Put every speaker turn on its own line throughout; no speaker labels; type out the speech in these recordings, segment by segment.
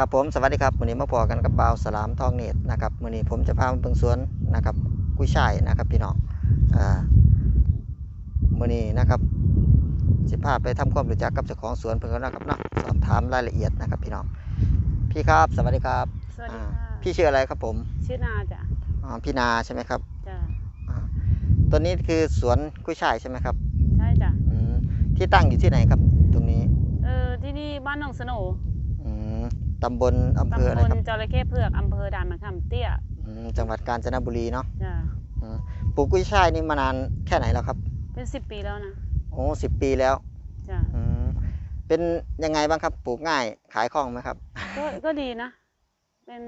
ครับผมสวัสดีครับวันนี้มาพอกันกับบ่าวสลามทองเนตรนะครับวันนี้ผมจะพามาเบิ่งสวนนะครับกุ้ยช่ายนะครับพี่น้องอ่าวันนี้นะครับสิพาไปทำความรู้จักกับเจ้าของสวนเพิ่นกันนะครับเนาะสอบถามรายละเอียดนะครับพี่น้องพี่ครับสวัสดีครับ
สวัสดี
อ่า
ค่ะ
พี่ชื่ออะไรครับผม
ชื่อนาจ้ะ
อ่าพี่นาใช่ไหมครับ
จ้ะ
อ่าตัวนี้คือสวนกุ้ยช่ายใช่ไหมครับ
ใช่จ้ะ
อืมที่ตั้งอยู่ที่ไหนครับ ตรงนี้
เออที่นี่บ้านหนองสโหน
อืม ตำบลอำเภ
ตำ
อบอะไร
ล
ครับ
จระเข้เผือกอำเภอด่านมะขามเตี้ย
อืมจังหวัดกาญจนบุรีเนาะ
จ้ะ
ปลูกกุ้ยช่ายนี่มานานแค่ไหนแล้วครับ
เป็นสิบปีแล้วนะ
โอ้สิบปีแล้ว
จ้ะ
อืมเป็นยังไงบ้างครับปลูกง่ายขายคล่องไหมครับ
ก็ก็ดีนะ เป็น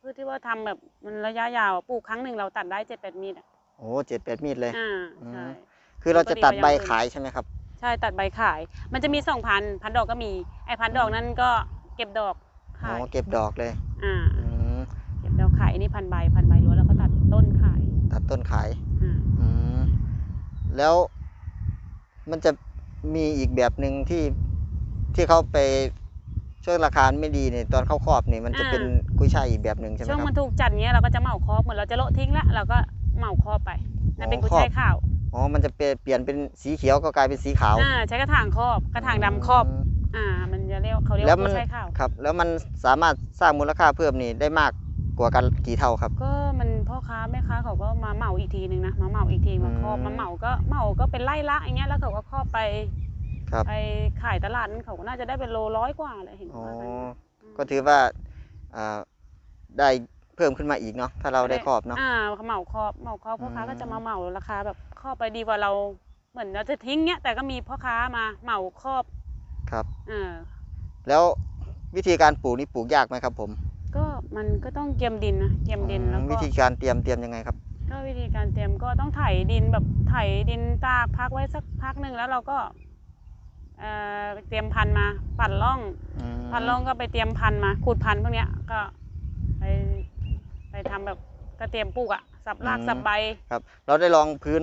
พืชที่ว่าทำแบบมันระยะยาวอะปลูกครั้งหนึ่งเราตัดได้เจ็ดแปดมีดอะ
โอ้เจ็ดแปดมีดเลย
อ่า
อืม
ใช่
คือเราจะตัดใบ
ปกติเรายัง
ขายใช่ไหมครับ
ใช่ตัดใบขาย มันจะมีสองพันพันดอกก็มี ไอ้พันดอกนั้นก็เก็บดอก
อ๋อ
ขาย
เก็บดอกเลย
อ่า
อืม
เก็บดอกขายอันนี้พันใบพันใบล้วนแล้วก็ตัดต้นขาย
ตัดต้นขาย
อ่า
อืมแล้วมันจะมีอีกแบบหนึ่งที่ที่เขาไปช่วงราคาไม่ดีเนี่ยตอนเข้าครอบเนี่ยมันจะเป็นกุ้ยช่ายอีกแบบหนึ่งใช่ไหม
ช่วง
ครับ
มันถูกจัดเงี้ยเราก็จะเหมาครอบเหมือนเราจะโละทิ้งละเราก็เหมาครอบไปนั่นเป็น
อ๋อ
กุ้ย
ครอบ
ช่ายขาว
อ๋อมันจะเปลี่ยนเปลี่ยนเป็นสีเขียวก็กลายเป็นสีขาว
อ่าใช้กระถางครอบกระถางดำครอบ
ม
อ่า มัน จะเรียกเขาเรียก
แล้ว
ว่า
มัน
กุ้ยช่ายขาว
ครับ แล้วมันสามารถสร้างมูลค่าเพิ่มนี่ได้มากกว่ากันกี่เท่าครับ
ก็มันพ่อค้าแม่ค้าเขาก็มาเหมาอีกทีนึงนะมาเหมาอีกทีมาครอบ
อืม
มาเหมาก็เหมาก็เป็นไร่ละอย่างเงี้ยแล้วเขาก็ครอบไป
ครับ
ไปขายตลาดนั้นเขาก็น่าจะได้เป็นโลร้อยกว่าเลยเห็น
อ๋อ
ว่ากันนะ
ก็ถือว่าอ่าได้เพิ่มขึ้นมาอีกเนาะถ้าเราได้ครอบเนาะ
อ่าเหมาครอบเหมาครอบพ่อค้า
อืม
ก็จะมาเหมาราคาแบบครอบไปดีกว่าเราเหมือนเราจะทิ้งเนี้ยแต่ก็มีพ่อค้ามาเหมาครอบ
ครับ
อ่า
แล้ววิธีการปลูกนี่ปลูกยากไหมครับผม
ก็มันก็ต้องเกียมดินนะเกียมดินแล้ว
อืม
ก็
วิธีการเตรียมเตรียมยังไงครับ
ก็วิธีการเตรียมก็ต้องไถดินแบบไถดินตากพักไว้สักพักหนึ่งแล้วเราก็เอ่อเตรียมพันธุ์มาปั่นร่อง
อืม
พันร่องก็ไปเตรียมพันธุ์มาขูดพันธุ์พวกเนี้ยก็ไปไปทำแบบก็เตรียมปลูกอะสับรากสับใบ
ครับ เราได้ลองพื้น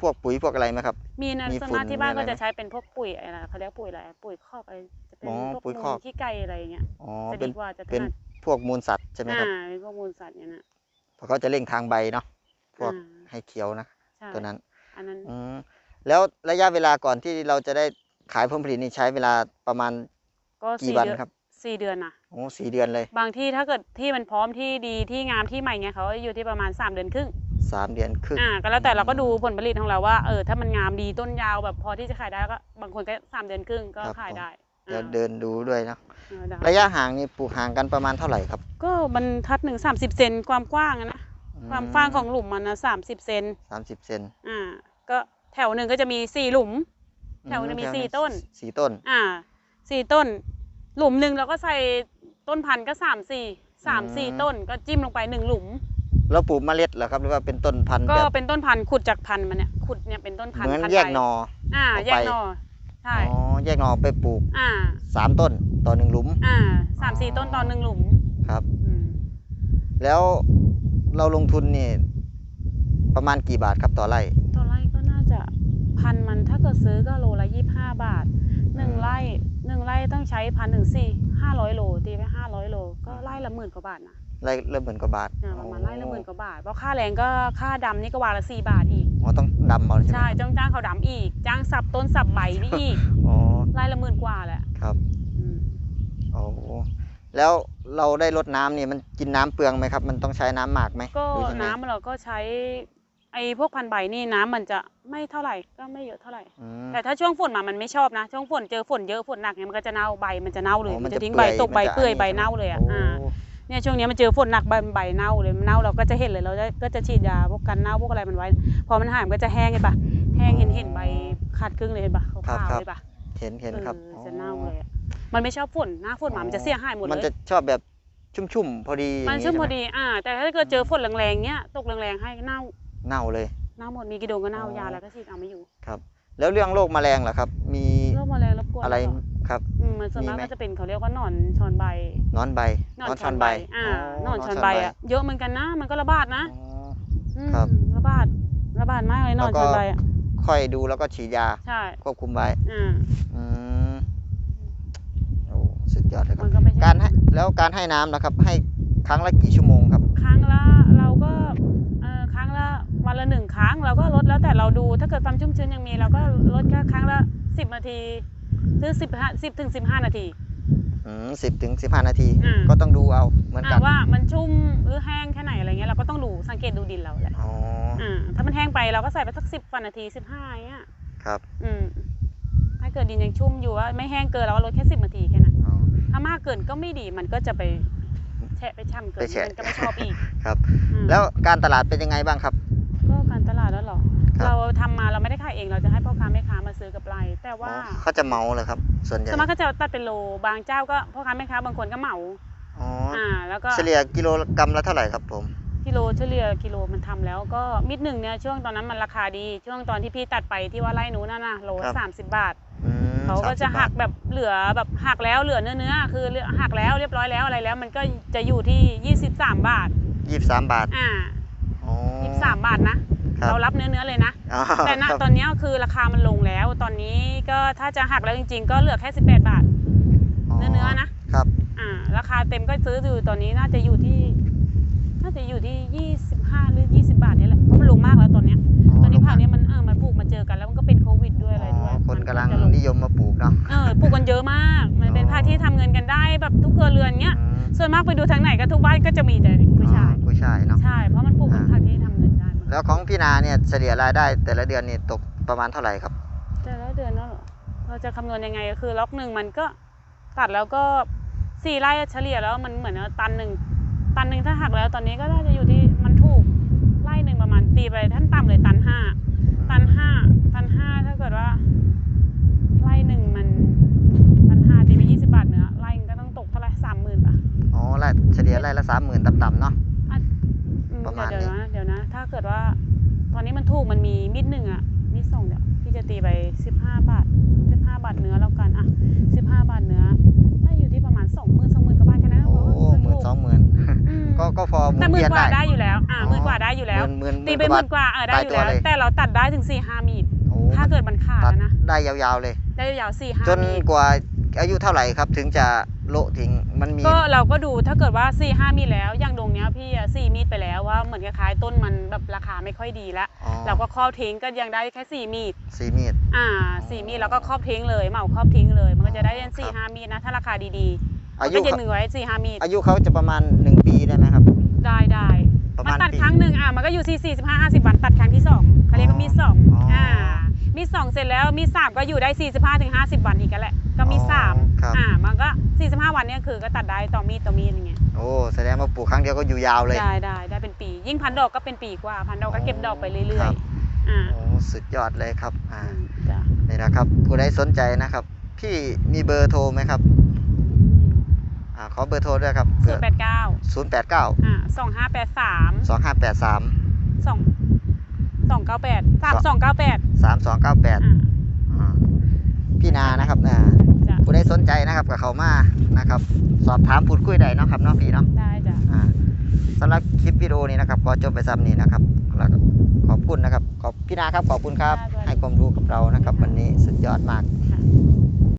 พวกปุ๋ยพวกอะไรไหมครับ
มีนะ
มี
ส่วน
ฝุ่น
มากที่บ้าน
มีอะไร
ก็จะ
ไหม
ใช้เป็นพวกปุ๋ยอะไรนะเขาเรียกปุ๋ยอะไรปุ๋ยคอกอะไรจะเป็น
อ๋อ
พวก
ปุ๋ย
มู
คอก
ลขี้ไก่อะไรอย่างเงี้ย
อ๋อ
จะ
เป็
ดี
น
กว่าจะถ
เป็น
นัด
พวกมูลสัตว์ใช่ไหมครับ
อ่าเป็นพวกมูลสัตว์เนี่ยนะ
เพราะเขาจะเร่งทางใบเนาะพวก
อ่า
ให้เขียวนะ
ใช่
ตัวนั้น
อันนั้น
อืมแล้วระยะเวลาก่อนที่เราจะได้ขายผลผลิตนี่ใช้เวลาประมาณ
ก็
กี่
สี่
วัน
เดือน
ครับ
สี่เดือนนะ
โอ้สี่เดือนเลย
บางที่ถ้าเกิดที่มันพร้อมที่ดีที่งามที่ใหม่เงี้ยเขาอยู่ที่ประมาณ3เดือนครึ่ง
สามเดือนครึ่ง
อ่าก็แล้วแต่เราก็ดูผลผลิตของเราว่าเออถ้ามันงามดีต้นยาวแบบพอที่จะขายได้ก็บางคนก็สามเดือนครึ่งก็ขายได้
เดี๋ยว
อ่า
เดินดูด้วยนะ
เออได้
ระยะห่างนี่ปลูกห่างกันประมาณเท่าไหร่ครับ
ก็บรรทัดหนึ่งสามสิบเซนความกว้างอะนะความกว้างของหลุมมันนะสามสิบเซน
สามสิบเซน
อ่าก็แถวหนึ่งก็จะมีสี่หลุม แถวหนึ่งมี
อื
สี่ต้น
สี่ต้น
อ่าสี่ต้น หลุมหนึ่งเราก็ใส่ต้นพันธุ์ก็สามสี่สามสี่
อืม
ต้นก็จิ้มลงไปหนึ่งหลุม
แล้วปลูกเมล็ดเหรอครับหรือว่าเป็นต้นพันธุ์
ก็
แบบ
เป็นต้นพันธุ์ขุดจากพันธุ์มันเนี่ยขุดเนี่ยเป็นต้นพัน
เห
ธุ์
มือน
พันธุ์
แยก
ใบ
หนอ
อ่า
ออกไป
แยกหนอใช่
อ๋อแยกหนอไปปลูก
อ่า
สามต้นต่อหนึ่งหลุม
อ่าสามสี่ต้นตอนหนึ่งหลุม
ครับ
อืม
แล้วเราลงทุนนี่ ประมาณกี่บาทครับต่อไร่
ต่อไร่ก็น่าจะพันมันถ้าเกิดซื้อก็โลละยี่ห้าบาทหนึ่งไร่หนึ่งไร่ต้องใช้พันถึงสี่ห้าร้อยโลตีไปห้าร้อยโลก็ไร่ละหมื่นกว่าบาทนะ
ไร่เริ่มหมื่นกว่าบาท
อ่าประมาณไร่ ละหมื่นกว่าบาท เพราะค่าแรงก็ค่าดำนี่ก็วันละสี่บาทอีก
อ๋อต้องดำเอาใช่ไหม
ใช่จ้างจ้างเขาดำอีก จ้างสับต้นสับใบนี่อีก
อ๋อ
ไร่ละหมื่นกว่าแหละ
ครับ
อืม
โอ้แล้วเราได้รดน้ำนี่มันกินน้ำเปลืองไหมครับ มันต้องใช้น้ำมากไหม
ก็
หรือยังไง
น้ำเราก็ใช้ ไอ้พวกพันธุ์ใบนี่น้ำมันจะไม่เท่าไหร่ก็ไม่เยอะเท่าไหร่
อืม
แต่ถ้าช่วงฝนมามันไม่ชอบนะ ช่วงฝนเจอฝนเยอะฝนหนักเนี่ยมันก็จะเน่าใบมันจะเน่าเลย
อ๋อ
มันจะทิ้ง
เปื่
ใบ
อย
ตกใบ
มันจะ
เปื่อย
อั
ใบเน่าเลยอะ
โอ่า
เนี่ยช่วงเนี้ยมันเจอฝนหนักใบใบเน่าเลยมันเน่าเราก็จะเห็นเลยเราจะก็จะฉีดยาพวกกันเน่าพวกอะไรมันไว้ พอมันหายมันก็จะแห้งเห็นปะแห้งเห็นเห็นใบขาดครึ่งเลยเห็นปะขาว
ครับ
ๆ
ครับ
เลยปะ
เห็นเห็นครับ
เออจะเน่าเลยอะมันไม่ชอบฝนหน้าฝนมามันจะเสียหายหมด
มัน
เล
จะ
ย
ชอบแบบชุ่มๆพอดีอย่าง
มัน
นี้
ชุ่ม
ใไห
พอดีอ่าแต่ถ้าเกิดเจอฝนแรงๆเนี้ยตกแรงๆให้เน่า
เน่าเลย
เน่าหมดมีกี่โดงก็เน่า
อ๋อ
ยาแล้วก็ฉีดเอาไม่อยู่
ครับ แล้วเรื่องโรคแมลงล่ะครับ มี
โรคแมลงรบกวน
อะไร
หเปล่า
ครับ
อืมมันส่วนมาก
มีไหม
ก็จะเป็นเขาเรียกว่าหนอนชอนใบ
หนอนใบ
หนอนชอนใบอ่าหนอนชอนใบอะเยอะเหมือนกันนะ มันก็ระบาดนะ
อ๋อ
อืม
ครับ
ระบาดระบาดมากเลยหนอน
แล้วก็
ชอนใบอะ
ค่อยดูแล้วก็ฉีดยา
ใช่
ควบคุมไว้
อ่า
อืมโอ้สุดยอดเลยครั
มั
บ
นก็ไม่ใช่
การให้แล้วการให้น้ำนะครับ ให้ครั้งละกี่ชั่วโมงครับ
ครั้งละเราก็เอ่อครั้งละวันละหนึ่งครั้งเราก็ลดแล้วแต่เราดูถ้าเกิดความชุ่มชื้นยังมีเราก็ลดแค่ครั้งละสิบนาที หรือสิบห้าสิบถึงสิบห้านาที
อืมสิบถึงสิบห้านาที
อ่า
ก็ต้องดูเอาเหมือนกั
อ่านว่ามันชุ่มหรือแห้งแค่ไหนอะไรเงี้ยเราก็ต้องดูสังเกตดูดินเราแหละ
อ๋อ
อ่าถ้ามันแห้งไปเราก็ใส่ไปสักสิบกว่านาทีสิบห้าเงี้ย
ครับ
อืมถ้าเกิดดินยังชุ่มอยู่ว่าไม่แห้งเกินเราก็ลดแค่สิบนาทีแค่นั้น
อ๋อ
ถ้ามากเกินก็ไม่ดีมันก็จะไปแฉะไปช่ำเกิน
ไปแฉะ
มันก็ไม่ชอบอีก
ครับ
อืม
แล้วการตลาดเป็นยังไงบ้างครับ ครับ
เราทำมาเราไม่ได้ขายเองเราจะให้พ่อค้าแม่ค้ามาซื้อกับไรแต่ว่า
อ๋อเขาจะเมาเลยครับ ส่วนใหญ่
สวนมากก็จะตัดเป็นโลบางเจ้าก็พ่อค้าแม่ค้าบางคนก็เหมา
อ๋อ
อ่า แล้วก็
เฉลี่ยกิโลกรัมละเท่าไหร่ครับผม
กิโลเฉลี่ยกิโลมันทำแล้วก็มิดหนึ่งเนี่ยช่วงตอนนั้นมันราคาดี ช่วงตอนที่พี่ตัดไปที่ว่าไล่หนูนั่นน่ะโล
ครับ
สามสิบบาท
อืม
เขาก็จะ
30
หัก
บาท
แบบเหลือแบบหักแล้วเหลือเนื้อเนื้อๆคือหักแล้วเรียบร้อยแล้วอะไรแล้ว มันก็จะอยู่ที่ 23 บาท
ยี่สิบสามบาท
อ่า
อ๋อ
23 บาทนะ
ครับ
เรารับเนื้อเนื้อๆเลยนะ
อ๋อ
แต่ณ
ครับ
ตอนเนี้ยคือราคามันลงแล้ว ตอนนี้ก็ถ้าจะหักแล้วจริง ๆ ก็เหลือแค่ 18 บาท เนื้อเนื้อๆนะ
ครับ
อ่า ราคาเต็มก็ซื้ออยู่ตอนนี้น่าจะอยู่ที่ น่าจะอยู่ที่ 25 หรือ 20 บาทนี่แหละเพราะมันลงมากแล้วตอนเนี้ยตอนนี้ผักเนี้ยมันเออมันปลูกมาเจอกันแล้วมันก็เป็นโควิดด้วยอะไรด้วย
อ๋อคน
มั
กำลัง
จะลง
นิยมมาปลูกเนาะ
เออปลูกกันเยอะมาก มันเป็น
อ๋อ
ผักที่ทำเงินกันได้แบบทุกครัวเรือนเนี้ย
อืม
ส่วนมากไปดูทางไหนก็ทุกบ้านก็จะมีแต่กุ้ยช่าย
อ๋อกุ้ยช่ายเนาะ
ใช่เพราะมันปลูกเป็น
อ่า
ผักที่ทำเงินได้หมด
แล้วของพี่นาเนี่ยเฉลี่ยรายได้ แต่ละเดือนนี่ตกประมาณเท่าไหร่ครับ
แต่ละเดือนนั่นเหรอเราจะคำนวณยังไงก็คือล็อกหนึ่งมันก็ตัดแล้วก็สี่ไร่เฉลี่ยแล้วมันเหมือนกับตันหนึ่งตันหนึ่งถ้าหักแล้วตอนนี้ก็น่าจะอยู่ที่มันถูกไร่หนึ่งประมาณตีไปท่านต่ำเลยตันห้าตันห้าตันห้าถ้าเกิดว่าไร่หนึ่งมันตันห้าตีไปยี่สิบบาทเนื้อไร่หนึ่งก็ต้องตกเท่าไหร่สามหมื่นป่ะ
อ๋อไร่เฉลี่ยไร่ละสามหมื่นต่ำๆเนาะ
อื ม
ประมาณ
เดี๋ยว
นี้
เดี๋ยวนะเดี๋ยวนะ ถ้าเกิดว่า ตอนนี้มันถูกมันมีมิดหนึ่งอะมิดสองเดี๋ยวพี่จะตีไปสิบห้าบาทสิบห้าบาทเนื้อแล้วกันอะสิบห้าบาทเนื้อน่าอยู่ที่ประมาณสองหมื่นสองหมื่นกว่าบาทแค่นั้น
โอ้
เพราะว่า
หมื่นสองหมื่น
อืม
ก็ก็พอหมุ
แต่
น
หมื่
เวีย
น
น
กว่า
ได้
ได้อยู่แล้วอ่า
อ๋อ
หมื่นกว่าได้อยู่แล้ว
หมื่นห
ตี
มื่น
ไป
กว่า
ห
บาท
มื่นกว่า เออได้อยู่แล้ว
ตายตัวเลย
แต่เราตัดได้ถึงสี่ห้ามีด
โอ้
ถ้าเกิดมันขาด
ตัด
แล้วนะ
ได้ยาวๆเลย
ได้ยาวสี่ห้า
จน
มีด
กว่าอายุเท่าไหร่ครับถึงจะ โละทิ้งมันมี
ก็เราก็ดูถ้าเกิดว่าสี่ห้ามีดแล้วอย่างดงเนี้ยพี่อะสี่มีดไปแล้วว่าเหมือนคล้ายๆต้นมันแบบราคาไม่ค่อยดีแล้ว
อ๋อ
เราก็ครอบทิ้งก็ยังได้แค่สี่มีด
สีมีด
อ่าสี่มีดแล้วก็ครอบทิ้งเลยเหมาครอบทิ้งเลย มันก็จะได้
อ๋อ
สี่
ครับ
ห้ามีดนะถ้าราคาดีๆ
อา
มัน
ยุ
ก็จะ
เขา
หนึ่งไว้สี่ห้ามีด
อายุเขาจะประมาณหนึ่งปีได้ไหมครับ
ได้ได้
ประ
มา
มาณ
ตัด
ปี
ครั้งหนึ่งอะมันก็อยู่ที่สี่สิบห้าห้าสิบวันตัดครั้งที่สองเขาเรียกว่ามีดสอง
อ๋ออ่
อ่า มีดสองเสร็จแล้วมีดสามก็อยู่ได้สี่สิบห้าถึงห้าสิบวันอีกกันแหละ ก็มีดสาม
ครับ
อ่ามันก็สี่สิบห้าวันเนี่ยคือก็ตัดได้ต่อมีดต่อมีดอะไรเงี้ย
โอ้แสดงว่าปลูกครั้งเดียวก็อยู่ยาวเลย
ได้ได้ได้เป็นปี ยิ่งพันดอกก็เป็นปีกว่า พันดอกก็เก็บดอกไปเรื่
ค
อย
รับ
ๆอ่า
โอ้สุดยอดเลยครับอ่า
อืมจ้ะ
นี่นะครับ ผู้ใดสนใจนะครับ พี่มีเบอร์โทรไหมครับอ่าขอเบอร์โทรด้วยครับ
ศูนย์แปดเก้า
ศูนย์แปดเก้า
อ่าสองห้าแปดสาม
สองห้าแปดสาม
สอง สองเก้าแปดสามสองเก้าแปด
สามสองเก้าแปด
อ่า
พี่นานะครับอ่า
จ้ะ
ผู้ใดสนใจนะครับกับเขามานะครับ สอบถามพูดคุยได้เนาะครับเนาะพี่เนาะ
ได้จ้ะ
อ่าสำหรับคลิปวิดีโอนี้นะครับก็จบไปซ้ำนี้นะครับแล้วก็ขอบคุณนะครับ ขอบพี่นาครับขอบคุณครับ ให้ความรู้กับเรานะครับ วันนี้สุดยอดมาก
ค่ะ